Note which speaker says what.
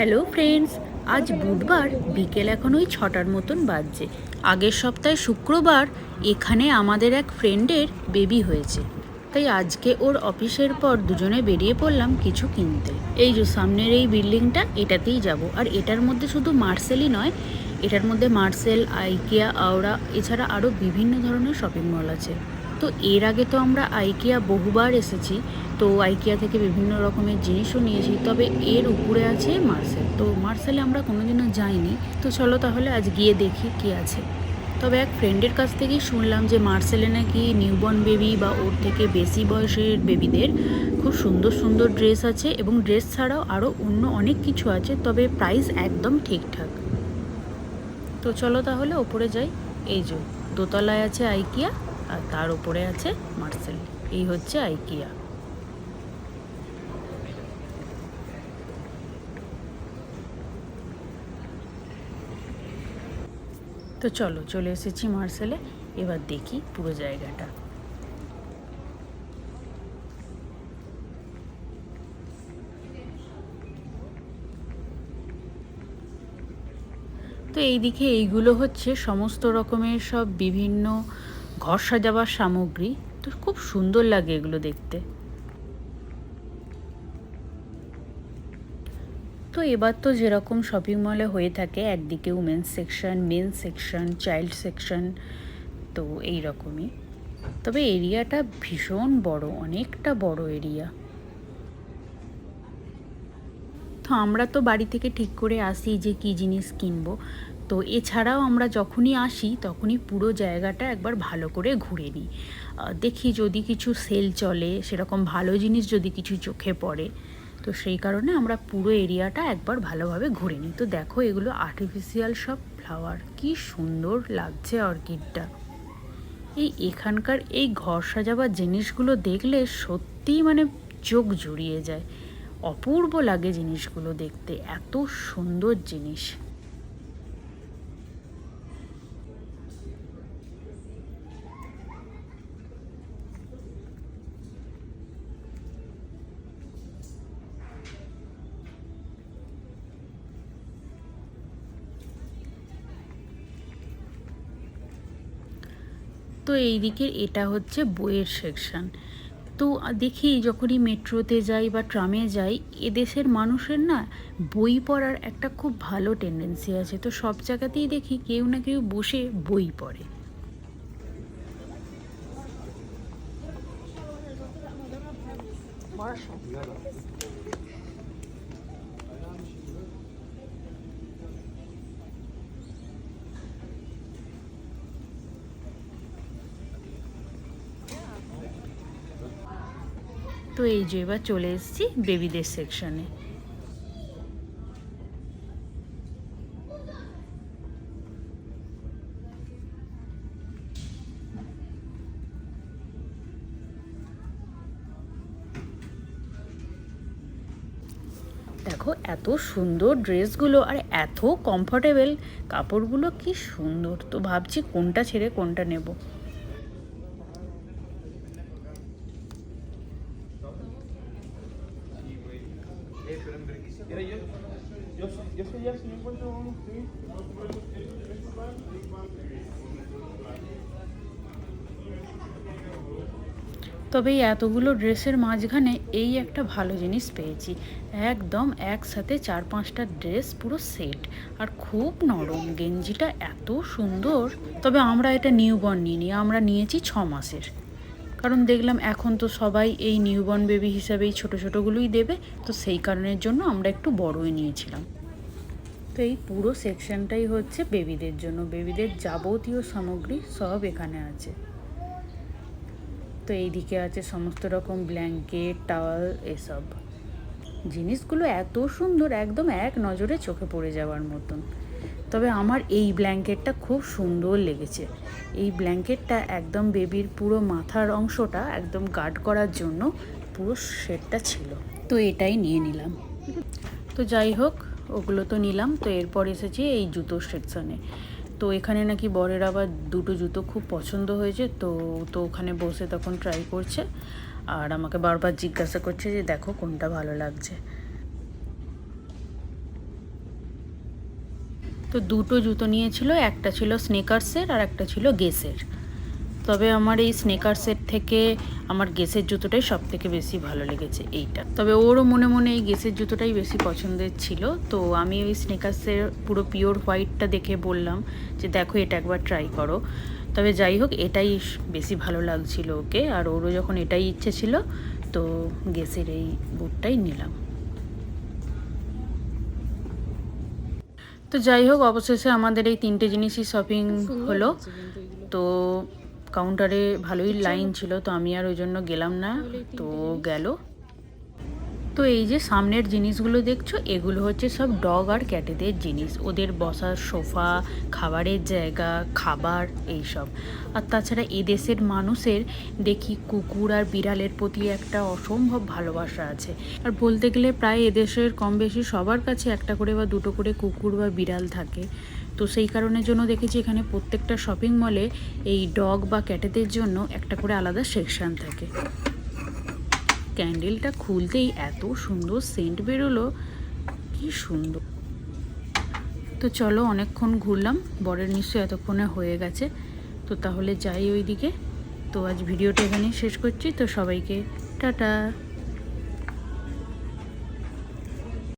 Speaker 1: Hello friends আজ বুধবার বিকেল এখন ওই ছটার মতন বাজছে। আগের সপ্তাহে শুক্রবার এখানে আমাদের এক ফ্রেন্ডের বেবি হয়েছে। তাই আজকে ওর অফিসের পর দুজনে বেরিয়ে পড়লাম কিছু কিনতে। এই যে সামনের এই বিল্ডিংটা, এটাতেই যাব। আর এটার মধ্যে শুধু মার্সেলই নয়, এটার মধ্যে মার্সেল আইকিয়া আওড়া এছাড়া আরও বিভিন্ন ধরনের শপিং মল আছে। তো এর আগে তো আমরা আইকিয়া বহুবার এসেছি, তো আইকিয়া থেকে বিভিন্ন রকমের জিনিসও নিয়েছি, তবে এর উপরে আছে মার্সেল। তো মার্সেলে আমরা কোনোদিনও যাইনি, তো চলো তাহলে আজ গিয়ে দেখি কি আছে। তবে এক ফ্রেন্ডের কাছ থেকেই শুনলাম যে মার্সেলে নাকি নিউবর্ন বেবি বা ওর থেকে বেশি বয়সের বেবিদের খুব সুন্দর সুন্দর ড্রেস আছে এবং ড্রেস ছাড়াও আরও অন্য অনেক কিছু আছে, তবে প্রাইস একদম ঠিকঠাক। তো চলো তাহলে ওপরে যাই। এই যে দোতলায় আছে আইকিয়া। আর তার উপরে আছে মার্সেল। এই হচ্ছে আইকিয়া। তো চলো, চলে এসেছি মার্সেলে। এবার দেখি পুরো জায়গাটা। তো এইদিকে এইগুলো হচ্ছে সমস্ত রকমের সব বিভিন্ন ঘর সাজাবার সামগ্রী, তো খুব সুন্দর লাগে এগুলো দেখতে। তো এবার তো যেরকম শপিং মলে হয়ে থাকে, একদিকে women's section men's section child section তো এই রকমই তবে এরিয়াটা ভীষণ বড়, অনেকটা বড় এরিয়া। তো আমরা তো বাড়ি থেকে ঠিক করে আসি যে কি জিনিস কিনবো। তো এছাড়াও আমরা যখনই আসি, তখনই পুরো জায়গাটা একবার ভালো করে ঘুরে নিই। দেখি যদি কিছু সেল চলে, সেরকম ভালো জিনিস যদি কিছু চোখে পড়ে, তো সেই কারণে আমরা পুরো এরিয়াটা একবার ভালোভাবে ঘুরে নিই। তো দেখো এগুলো আর্টিফিশিয়াল সব ফ্লাওয়ার কি সুন্দর লাগছে অর্কিডটা। এই এখানকার এই ঘর সাজাবার জিনিসগুলো দেখলে সত্যিই মানে চোখ জুড়িয়ে যায়। অপূর্ব লাগে জিনিসগুলো দেখতে, এত সুন্দর জিনিস। তো এই দিকের এটা হচ্ছে বইয়ের সেকশন তো দেখি যখনই মেট্রোতে যাই বা ট্রামে যাই, এদেশের মানুষের না বই পড়ার একটা খুব ভালো টেন্ডেন্সি আছে। তো সব জায়গাতেই দেখি কেউ না কেউ বসে বই পড়ে। তো এই যে এবার চলে এসেছি বেবিদের সেকশনে দেখো, এত সুন্দর ড্রেসগুলো আর এত কমফোর্টেবল কাপড়গুলো কি সুন্দর। তো ভাবছি কোনটা ছেড়ে কোনটা নেব।
Speaker 2: Mira, yo, yo, yo soy ya, sí.
Speaker 1: তবে এই এতগুলো ড্রেসের মাঝখানে এই একটা ভালো জিনিস পেয়েছি। একদম একসাথে চার পাঁচটা ড্রেস পুরো সেট। আর খুব নরম গেঞ্জিটা এত সুন্দর। তবে আমরা এটা নিউবর্ন নিইনি আমরা নিয়েছি ছ মাসের। কারণ দেখলাম এখন তো সবাই এই নিউবর্ন বেবি হিসাবে এই ছোটো ছোটোগুলোই দেবে, তো সেই কারণের জন্য আমরা একটু বড়ই নিয়েছিলাম। তো এই পুরো সেকশনটাই হচ্ছে বেবিদের জন্য। বেবিদের যাবতীয় সামগ্রী সব এখানে আছে। তো এইদিকে আছে সমস্ত রকম ব্ল্যাঙ্কেট টাওয়াল এসব। জিনিসগুলো এত সুন্দর, একদম এক নজরে চোখে পড়ে যাওয়ার মতন। তবে আমার এই ব্ল্যাঙ্কেটটা খুব সুন্দর লেগেছে। এই ব্ল্যাঙ্কেটটা একদম বেবির পুরো মাথার অংশটা একদম গার্ড করার জন্য পুরো সেটটা ছিল। তো এটাই নিয়ে নিলাম। তো যাই হোক, ওগুলো তো নিলাম। তো এরপর এসেছি এই জুতোর সেকশনে। তো এখানে নাকি বরের আবার দুটো জুতো খুব পছন্দ হয়েছে। তো তো ওখানে বসে তখন ট্রাই করছে। আর আমাকে বারবার জিজ্ঞাসা করছে যে, দেখো কোনটা ভালো লাগছে? তো দুটো জুতো নিয়েছিল, একটা ছিল স্নেকার্সের আর একটা ছিল গেসের তবে আমার এই স্নেকার্সের থেকে আমার গেসের জুতোটাই সব থেকে বেশি ভালো লেগেছে এইটা। তবে ওরও মনে মনে এই গেসের জুতোটাই বেশি পছন্দের ছিল। তো আমি ওই স্নেকার্সের পুরো পিওর হোয়াইটটা দেখে বললাম যে, দেখো, এটা একবার ট্রাই করো। তবে যাই হোক, এটাই বেশি ভালো লাগছিল ওকে। আর ওরও যখন এটাই ইচ্ছে ছিল, তো গেসের এই বুটটাই নিলাম। তো যাই হোক অবশেষে আমাদের এই তিনটে জিনিসই শপিং হলো। তো কাউন্টারে ভালোই লাইন ছিল তো আমি আর ওই জন্য গেলাম না তো গেল। তো এই যে সামনের জিনিসগুলো দেখছ, এগুলো হচ্ছে সব ডগ আর ক্যাটেদের জিনিস। ওদের বসার সোফা, খাবারের জায়গা, খাবার, এইসব। আর তাছাড়া এদেশের মানুষের দেখি কুকুর আর বিড়ালের প্রতি একটা অসম্ভব ভালোবাসা আছে। আর বলতে গেলে প্রায় এদেশের কম বেশি সবার কাছে একটা করে বা দুটো করে কুকুর বা বিড়াল থাকে। তো সেই কারণের জন্য দেখেছি এখানে প্রত্যেকটা শপিং মলে এই ডগ বা ক্যাটেদের জন্য একটা করে আলাদা সেকশন থাকে। ক্যান্ডেলটা খুলতেই এত সুন্দর সেন্ট বেরোলো। কি সুন্দর। তো চলো অনেকক্ষণ ঘুরলাম, বরের নিশ্চয় এতক্ষণে হয়ে গেছে। তো তাহলে যাই ওইদিকে। তো আজ ভিডিওটা এখানেই শেষ করছি। তো সবাইকে টাটা।